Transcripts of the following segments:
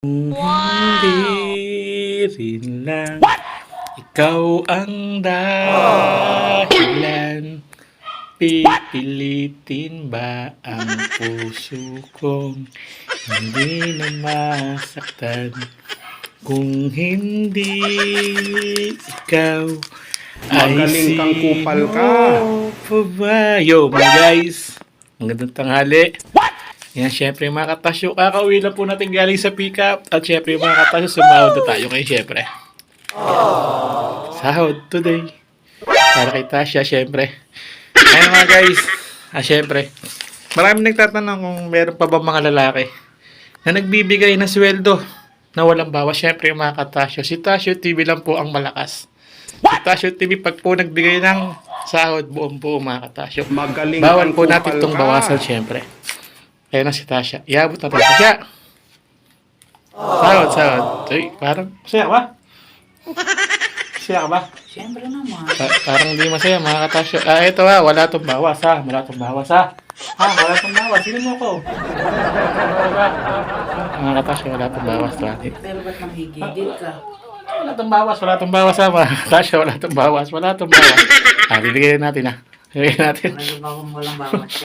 Hindi rin lang ikaw ang dahilan. Pipilitin ba ang puso kong hindi na masaktan? Kung hindi ikaw ay Magaling kang kupal ka. sino pa ba? Yo mga guys, magandang tanghali yan, syempre mga katasyo, kakauwi lang po natin galing sa pick-up. At syempre mga katasyo, sumahod na tayo ngayon syempre. Sahod today. Para kay Tasha, syempre. Ayun mga guys, ah, syempre. Maraming nagtatanong kung meron pa ba mga lalaki na nagbibigay ng sweldo na walang bawas. Syempre mga katasyo, si Tasyo TV lang po ang malakas. Si Tasyo TV pag po nagbigay ng sahod buong buo mga katasyo. Magaling Bawal po natin itong bawasan, syempre. Ayan na si Tasha. Iabot natin. Tasha! Sahod, sahod. Ay, parang, masaya ka ba? Masaya ka ba? Siyempre naman. Pa- parang hindi masaya, mga katasyo. Ah, ito ha, wala itong bawas ha. Wala itong bawas ha. Ha, wala itong bawas. Sino mo ko? Mga katasyo, wala itong bawas. Wala, Pero ba't nanghigigil ka? wala itong bawas, wala itong bawas ha. Mga katasyo, wala itong bawas. Wala itong bawas. Ah, bibigyan natin ha. Bibigyan natin. Medyo ba kung walang bawat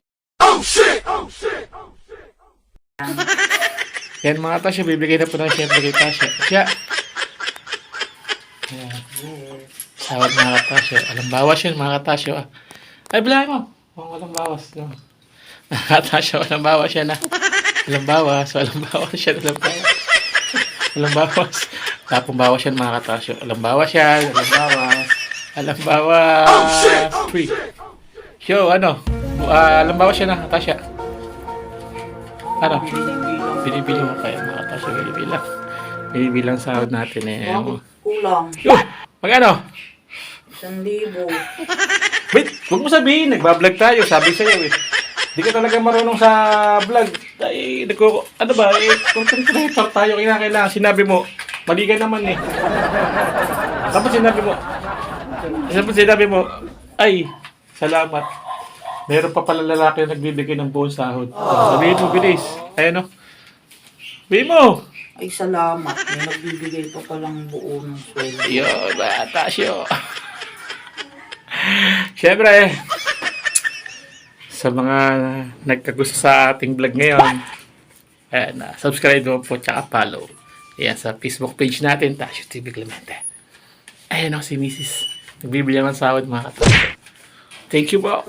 Yan mga Tasyo, bibigay na po na siyempre kay Tasyo. Siya. Ayan. Sawad mga Tasyo. Alam bawas yun mga Tasyo. Ah. Ay, bilangin mo. Oh, walang bawas. No. Mga Tasyo, walang bawas yan ah. Walang bawas, walang bawas yan, walang bawas. Walang bawas. Wala pong bawas yan mga Tasyo. Walang bawas yan, walang bawas. Walang bawas. Free. Yo, ano? Ah, walang bawas yan ah, Tasya. Ano? Binibilang mo kaya mga katasyo, binibilang. Binibilang sahod natin eh. Bakit kulang? Yun! Magkano? Isang libo. Wait, huwag mo sabihin, nagbablog tayo, sabi sa'yo eh. Di ka talaga marunong sa vlog. Ay, nagko, ano ba, eh, content creator tayo, kailangan, sinabi mo, mali ka naman eh. Tapos sinabi mo, tapos sinabi mo, ay, salamat. Meron pa pala lalaki na nagbibigay ng buong sahod. Sabihin mo, bilis. Ayan o. Sabihin mo. Ay, salamat. May nagbibigay pa palang buo ng sweldo. Yun, bata siyo. Siyempre, sa mga nagkagusto sa ating vlog ngayon, ayan, na subscribe mo po tsaka follow. Ayan, sa Facebook page natin, Tasyo TV Clemente. Ayan o, si Mrs. Nagbibigyan ng sahod mga katasyo. Thank you po.